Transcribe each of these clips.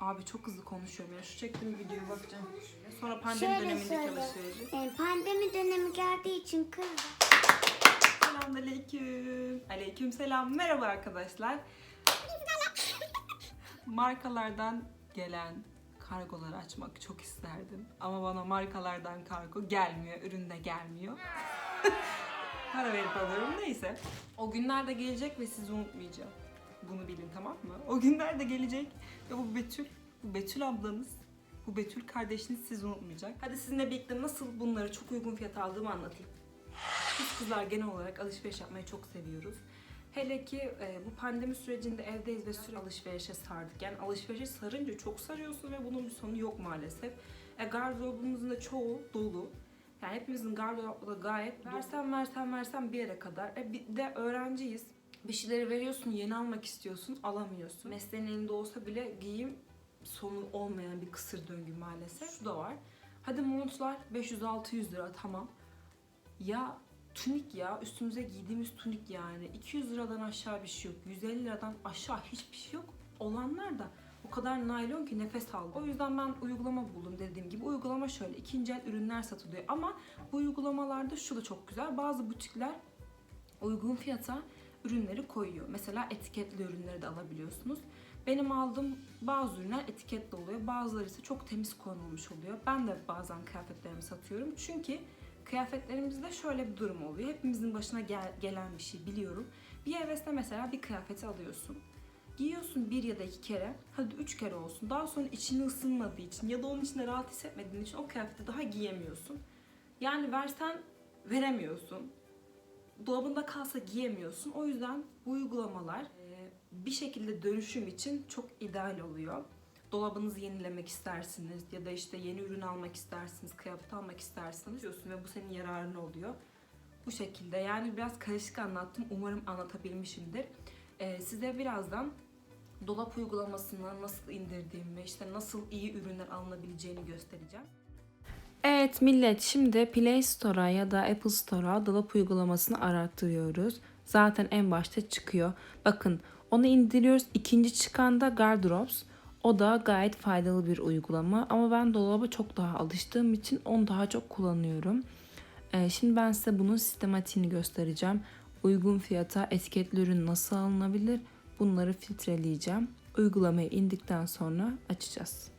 Abi çok hızlı konuşuyorum ya. Şu çektiğim videoya bakacağım. Sonra pandemi Şöyle dönemindeki söyle. alışverişi. E, pandemi dönemi geldiği için kızdım. Selamünaleyküm. Aleyküm selam. Merhaba arkadaşlar. Markalardan gelen kargoları açmak çok isterdim. Ama bana markalardan kargo gelmiyor. Ürün de gelmiyor. Para verip alıyorum. Neyse. O günler de gelecek ve sizi unutmayacağım. Bunu bilin tamam mı? O günler de gelecek ve bu Betül, bu Betül ablanız, bu Betül kardeşiniz sizi unutmayacak. Hadi sizinle birlikte nasıl bunları çok uygun fiyata aldığımı anlatayım. Biz kızlar genel olarak alışveriş yapmayı çok seviyoruz. Hele ki e, bu pandemi sürecinde evdeyiz ve sürekli alışverişe sardık. Yani alışverişe sarınca çok sarıyorsun ve bunun bir sonu yok maalesef. E, gardırobumuzun da çoğu dolu. Yani hepimizin gardıropları gayet dolu. Versen versen versen bir yere kadar. E, bir de öğrenciyiz. Bir şeyleri veriyorsun, yeni almak istiyorsun, alamıyorsun. Mesleğin elinde olsa bile giyim sonu olmayan bir kısır döngü maalesef. Şu da var. Hadi montlar 500-600 lira tamam. Ya tunik ya üstümüze giydiğimiz tunik yani 200 liradan aşağı bir şey yok 150 liradan aşağı hiçbir şey yok olanlar da o kadar naylon ki nefes aldı. O yüzden ben uygulama buldum dediğim gibi. Uygulama şöyle ikinci el ürünler satılıyor ama bu uygulamalarda şu da çok güzel. Bazı butikler uygun fiyata ürünleri koyuyor. Mesela etiketli ürünleri de alabiliyorsunuz. Benim aldığım bazı ürünler etiketli oluyor. Bazıları ise çok temiz konulmuş oluyor. Ben de bazen kıyafetlerimi satıyorum. Çünkü kıyafetlerimizde şöyle bir durum oluyor. Hepimizin başına gel- gelen bir şey biliyorum. Bir hevesle mesela bir kıyafeti alıyorsun. Giyiyorsun bir ya da iki kere, hadi üç kere olsun. Daha sonra içini ısınmadığı için ya da onun içinde rahat hissetmediğin için o kıyafeti daha giyemiyorsun. Yani versen veremiyorsun. Dolabında kalsa giyemiyorsun. O yüzden bu uygulamalar e, bir şekilde dönüşüm için çok ideal oluyor. Dolabınızı yenilemek istersiniz ya da işte yeni ürün almak istersiniz, kıyafet almak istersiniz diyorsun ve bu senin yararına oluyor. Bu şekilde yani biraz karışık anlattım. Umarım anlatabilmişimdir. Ee, size birazdan dolap uygulamasını nasıl indirdiğimi, işte nasıl iyi ürünler alınabileceğini göstereceğim. Evet millet şimdi Play Store'a ya da Apple Store'a dolap uygulamasını arattırıyoruz. Zaten en başta çıkıyor. Bakın onu indiriyoruz. İkinci çıkan da Gardrops. O da gayet faydalı bir uygulama ama ben dolaba çok daha alıştığım için onu daha çok kullanıyorum. Ee, şimdi ben size bunun sistematiğini göstereceğim. Uygun fiyata etiketli ürün nasıl alınabilir? Bunları filtreleyeceğim. Uygulamayı indikten sonra açacağız.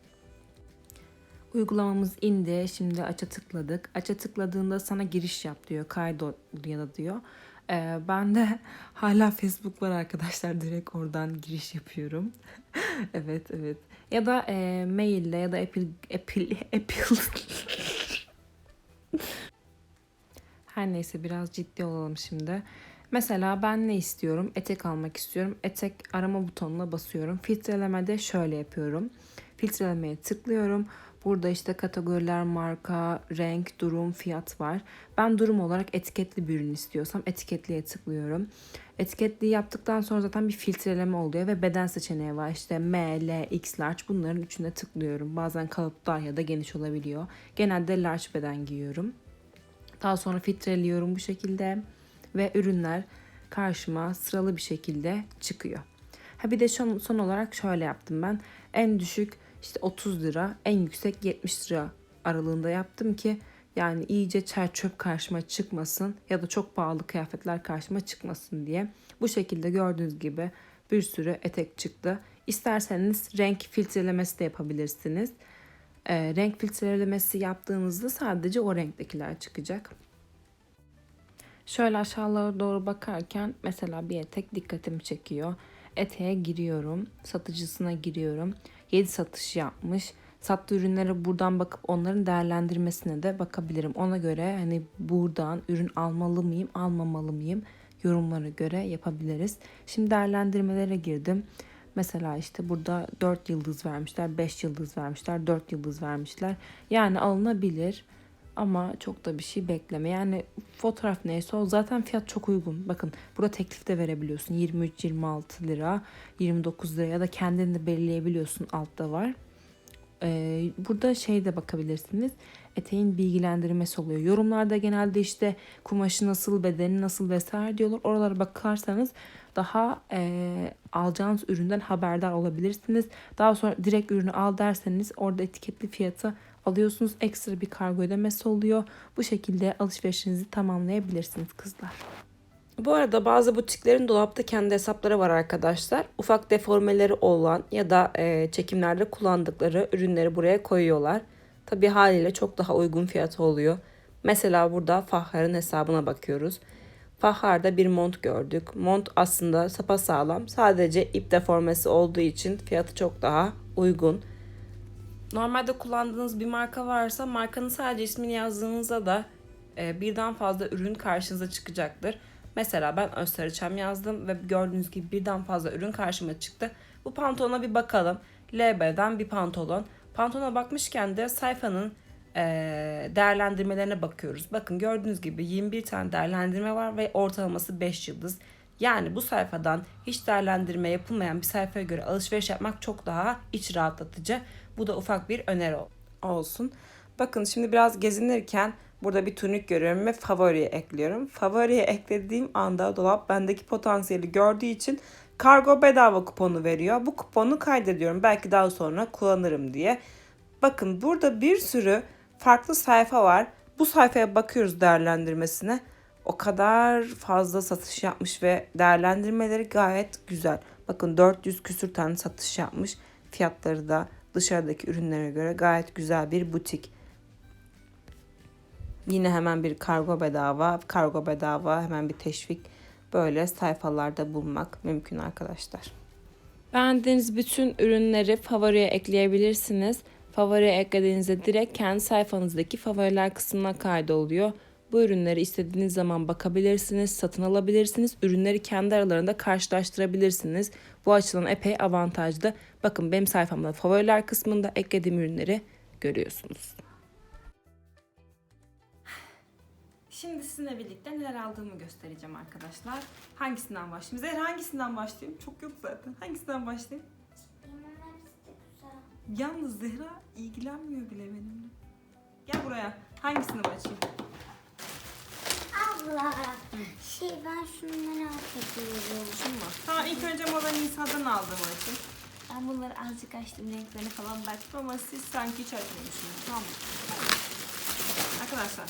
Uygulamamız indi. Şimdi aç'a tıkladık. Aç'a tıkladığında sana giriş yap diyor. Kaydol ya da diyor. Ee, ben de hala Facebook var arkadaşlar. Direkt oradan giriş yapıyorum. evet evet. Ya da e, maille ya da Apple Apple Apple Her neyse biraz ciddi olalım şimdi. Mesela ben ne istiyorum? Etek almak istiyorum. Etek arama butonuna basıyorum. Filtrelemede şöyle yapıyorum. Filtrelemeye tıklıyorum. Burada işte kategoriler, marka, renk, durum, fiyat var. Ben durum olarak etiketli bir ürün istiyorsam etiketliye tıklıyorum. Etiketliyi yaptıktan sonra zaten bir filtreleme oluyor ve beden seçeneği var. İşte M, L, X, large bunların üçüne tıklıyorum. Bazen kalıp dar ya da geniş olabiliyor. Genelde large beden giyiyorum. Daha sonra filtreliyorum bu şekilde ve ürünler karşıma sıralı bir şekilde çıkıyor. Ha bir de son, son olarak şöyle yaptım ben. En düşük işte 30 lira, en yüksek 70 lira aralığında yaptım ki yani iyice çer çöp karşıma çıkmasın ya da çok pahalı kıyafetler karşıma çıkmasın diye. Bu şekilde gördüğünüz gibi bir sürü etek çıktı. İsterseniz renk filtrelemesi de yapabilirsiniz. Ee, renk filtrelemesi yaptığınızda sadece o renktekiler çıkacak. Şöyle aşağılara doğru bakarken mesela bir etek dikkatimi çekiyor. Eteğe giriyorum, satıcısına giriyorum. 7 satış yapmış. Sattığı ürünlere buradan bakıp onların değerlendirmesine de bakabilirim. Ona göre hani buradan ürün almalı mıyım, almamalı mıyım yorumlara göre yapabiliriz. Şimdi değerlendirmelere girdim. Mesela işte burada 4 yıldız vermişler, 5 yıldız vermişler, 4 yıldız vermişler. Yani alınabilir ama çok da bir şey bekleme. Yani fotoğraf neyse o zaten fiyat çok uygun. Bakın burada teklif de verebiliyorsun. 23-26 lira, 29 lira ya da kendini de belirleyebiliyorsun altta var. Ee, burada şey de bakabilirsiniz. Eteğin bilgilendirmesi oluyor. Yorumlarda genelde işte kumaşı nasıl, bedeni nasıl vesaire diyorlar. Oralara bakarsanız daha e, alacağınız üründen haberdar olabilirsiniz. Daha sonra direkt ürünü al derseniz orada etiketli fiyatı alıyorsunuz. Ekstra bir kargo ödemesi oluyor. Bu şekilde alışverişinizi tamamlayabilirsiniz kızlar. Bu arada bazı butiklerin dolapta kendi hesapları var arkadaşlar. Ufak deformeleri olan ya da e, çekimlerde kullandıkları ürünleri buraya koyuyorlar. Tabi haliyle çok daha uygun fiyatı oluyor. Mesela burada Fahhar'ın hesabına bakıyoruz. Fahhar'da bir mont gördük. Mont aslında sapasağlam. Sadece ip deformesi olduğu için fiyatı çok daha uygun. Normalde kullandığınız bir marka varsa markanın sadece ismini yazdığınızda da e, birden fazla ürün karşınıza çıkacaktır. Mesela ben Özsarıçam yazdım ve gördüğünüz gibi birden fazla ürün karşıma çıktı. Bu pantolona bir bakalım. LB'den bir pantolon. Pantolona bakmışken de sayfanın değerlendirmelerine bakıyoruz. Bakın gördüğünüz gibi 21 tane değerlendirme var ve ortalaması 5 yıldız. Yani bu sayfadan hiç değerlendirme yapılmayan bir sayfaya göre alışveriş yapmak çok daha iç rahatlatıcı. Bu da ufak bir öneri ol- olsun. Bakın şimdi biraz gezinirken burada bir tunik görüyorum ve favoriye ekliyorum. Favoriye eklediğim anda dolap bendeki potansiyeli gördüğü için kargo bedava kuponu veriyor. Bu kuponu kaydediyorum. Belki daha sonra kullanırım diye. Bakın burada bir sürü farklı sayfa var. Bu sayfaya bakıyoruz değerlendirmesine. O kadar fazla satış yapmış ve değerlendirmeleri gayet güzel. Bakın 400 küsür tane satış yapmış. Fiyatları da dışarıdaki ürünlere göre gayet güzel bir butik. Yine hemen bir kargo bedava, kargo bedava, hemen bir teşvik böyle sayfalarda bulmak mümkün arkadaşlar. Beğendiğiniz bütün ürünleri favoriye ekleyebilirsiniz. Favoriye eklediğinizde direkt kendi sayfanızdaki favoriler kısmına kaydoluyor. Bu ürünleri istediğiniz zaman bakabilirsiniz, satın alabilirsiniz. Ürünleri kendi aralarında karşılaştırabilirsiniz. Bu açıdan epey avantajlı. Bakın benim sayfamda favoriler kısmında eklediğim ürünleri görüyorsunuz. Şimdi sizinle birlikte neler aldığımı göstereceğim arkadaşlar. Hangisinden başlayayım? Zehra hangisinden başlayayım? Çok yok zaten. Hangisinden başlayayım? Güzel. Yalnız Zehra ilgilenmiyor bile benimle. Gel buraya. Hangisini açayım? Abla. Şey ben şunu merak ediyorum. Şunu mu? Tamam ilk önce Moda Nisa'dan aldığımı açayım. Ben bunları azıcık açtım renklerine falan baktım ama siz sanki hiç açmamışsınız tamam mı? Arkadaşlar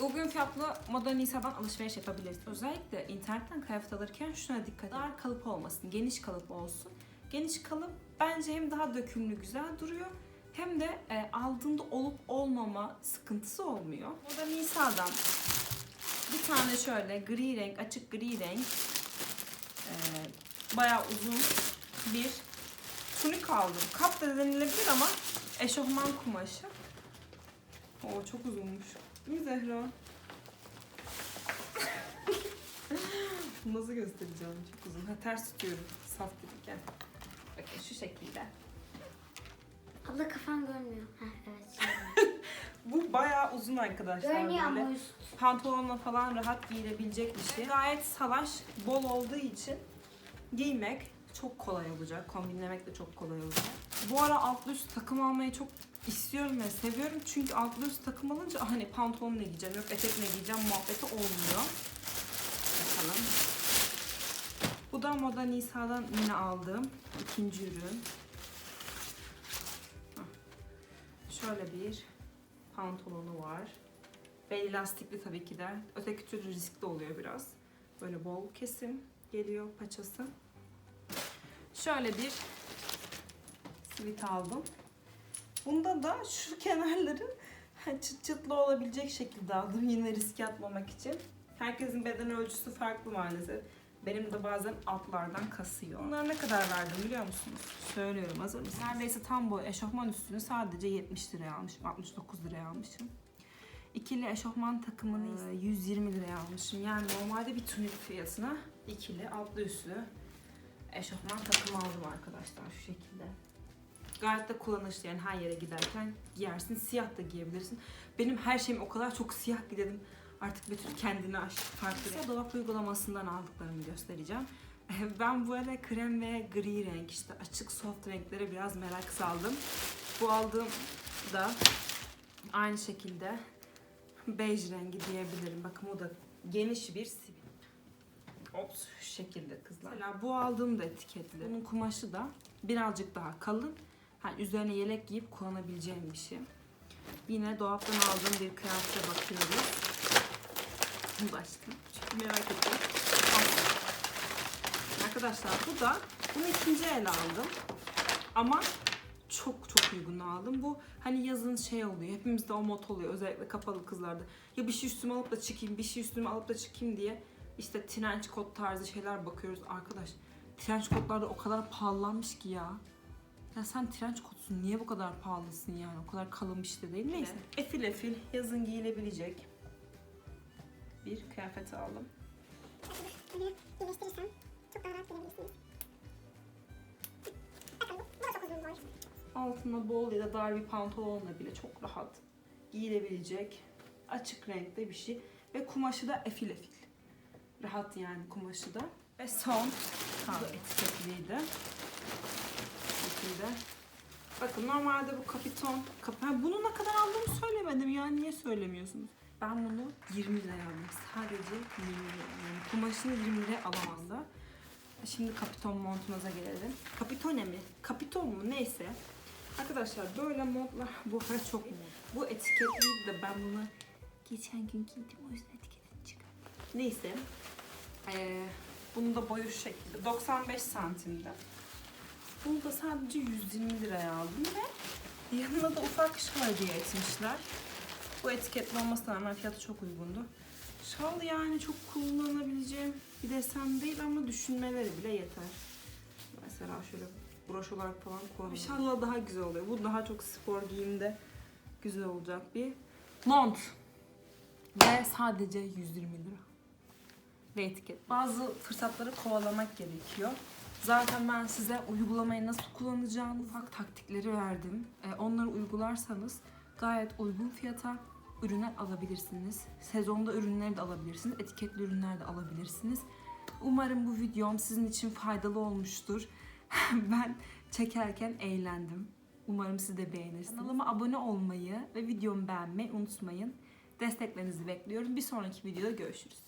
Uygun fiyatlı Moda Nisa'dan alışveriş yapabilirsiniz. Özellikle internetten kıyafet alırken şuna dikkat edin. Dar kalıp olmasın, geniş kalıp olsun. Geniş kalıp bence hem daha dökümlü güzel duruyor hem de e, aldığında olup olmama sıkıntısı olmuyor. Moda Nisa'dan bir tane şöyle gri renk, açık gri renk e, bayağı uzun bir tunik aldım. Kap da denilebilir ama eşofman kumaşı. Oo çok uzunmuş. Değil mi Zehra? Nasıl göstereceğim? Çok uzun. Ha, ters tutuyorum. Saf gibiken. Bakın şu şekilde. Abla kafan görmüyor. Heh, evet. Bu bayağı uzun arkadaşlar. Görünüyor böyle. ama üst. pantolonla falan rahat giyilebilecek bir şey. Gayet salaş, bol olduğu için giymek çok kolay olacak. Kombinlemek de çok kolay olacak. Bu ara altlı üst takım almayı çok istiyorum ve seviyorum. Çünkü altlı üst takım alınca hani pantolon ne giyeceğim, yok etek ne giyeceğim muhabbeti olmuyor. Bakalım. Bu da Moda Nisa'dan yine aldığım ikinci ürün. Şöyle bir pantolonu var. Bel lastikli tabii ki de. Öteki türlü riskli oluyor biraz. Böyle bol kesim geliyor paçası. Şöyle bir sivit aldım. Bunda da şu kenarları çıt çıtlı olabilecek şekilde aldım. Yine riske atmamak için. Herkesin beden ölçüsü farklı maalesef. Benim de bazen altlardan kasıyor. Bunlar ne kadar verdim biliyor musunuz? Söylüyorum hazır mısınız? Neredeyse tam boy eşofman üstünü sadece 70 liraya almışım. 69 liraya almışım. İkili eşofman takımını e, 120 liraya almışım. Yani normalde bir tunik fiyatına ikili altlı üstlü eşofman takımı aldım arkadaşlar şu şekilde. Gayet de kullanışlı yani her yere giderken giyersin. Siyah da giyebilirsin. Benim her şeyim o kadar çok siyah ki dedim. Artık bütün kendini aş. Farklı. Size dolap uygulamasından aldıklarımı göstereceğim. Ben bu ara krem ve gri renk işte açık soft renklere biraz merak saldım. Bu aldığım da aynı şekilde bej rengi diyebilirim. Bakın bu da geniş bir sivil. Ops şu şekilde kızlar. Mesela bu aldığım da etiketli. Bunun kumaşı da birazcık daha kalın. Yani üzerine yelek giyip kullanabileceğim bir şey. Yine dolaptan aldığım bir kıyafete bakıyoruz. Bunu da açtım. Çünkü merak ettim. Arkadaşlar bu da bunu ikinci el aldım. Ama çok çok uygun aldım. Bu hani yazın şey oluyor. Hepimizde o mod oluyor. Özellikle kapalı kızlarda. Ya bir şey üstüme alıp da çıkayım, bir şey üstüme alıp da çıkayım diye işte trench coat tarzı şeyler bakıyoruz. Arkadaş trench coatlar da o kadar pahalanmış ki ya. Ya sen trench coatsun. Niye bu kadar pahalısın yani? O kadar kalın bir şey de değil. Neyse. Efil efil yazın giyilebilecek bir kıyafet aldım. Böyle birleştirirsem çok daha rahat görebilirsiniz. Bakalım bu da çok uzun boy. Altına bol ya da dar bir pantolonla bile çok rahat giyilebilecek açık renkte bir şey. Ve kumaşı da efil efil. Rahat yani kumaşı da. Ve son bu etiketliydi. Şekilde. Bakın normalde bu kapiton. Kap bunu ne kadar aldığımı söylemedim ya. Niye söylemiyorsunuz? Ben bunu 20 liraya aldım. Sadece 20 liraya. Yani kumaşını 20 liraya alamam da. Şimdi kapiton montunuza gelelim. Kapitone mi? Kapiton mu? Neyse. Arkadaşlar böyle modlar bu ara çok bu etiketliydi de ben bunu geçen gün giydim o yüzden etiketini çıkardım. Neyse. Ee, bunu da boyu şekilde 95 santimde. Bunu da sadece 120 liraya aldım ve yanına da ufak şal hediye etmişler. Bu etiketli olmasına rağmen fiyatı çok uygundu. Şal yani çok kullanabileceğim bir desen değil ama düşünmeleri bile yeter. Mesela şöyle broş olarak falan kullanabilirim. İnşallah daha güzel oluyor. Bu daha çok spor giyimde güzel olacak bir mont. Ve sadece 120 lira. Ve etiket. Bazı fırsatları kovalamak gerekiyor. Zaten ben size uygulamayı nasıl kullanacağını ufak taktikleri verdim. Ee, onları uygularsanız gayet uygun fiyata ürünler alabilirsiniz. Sezonda ürünleri de alabilirsiniz. Etiketli ürünler de alabilirsiniz. Umarım bu videom sizin için faydalı olmuştur. ben çekerken eğlendim. Umarım siz de beğenirsiniz. Kanalıma abone olmayı ve videomu beğenmeyi unutmayın. Desteklerinizi bekliyorum. Bir sonraki videoda görüşürüz.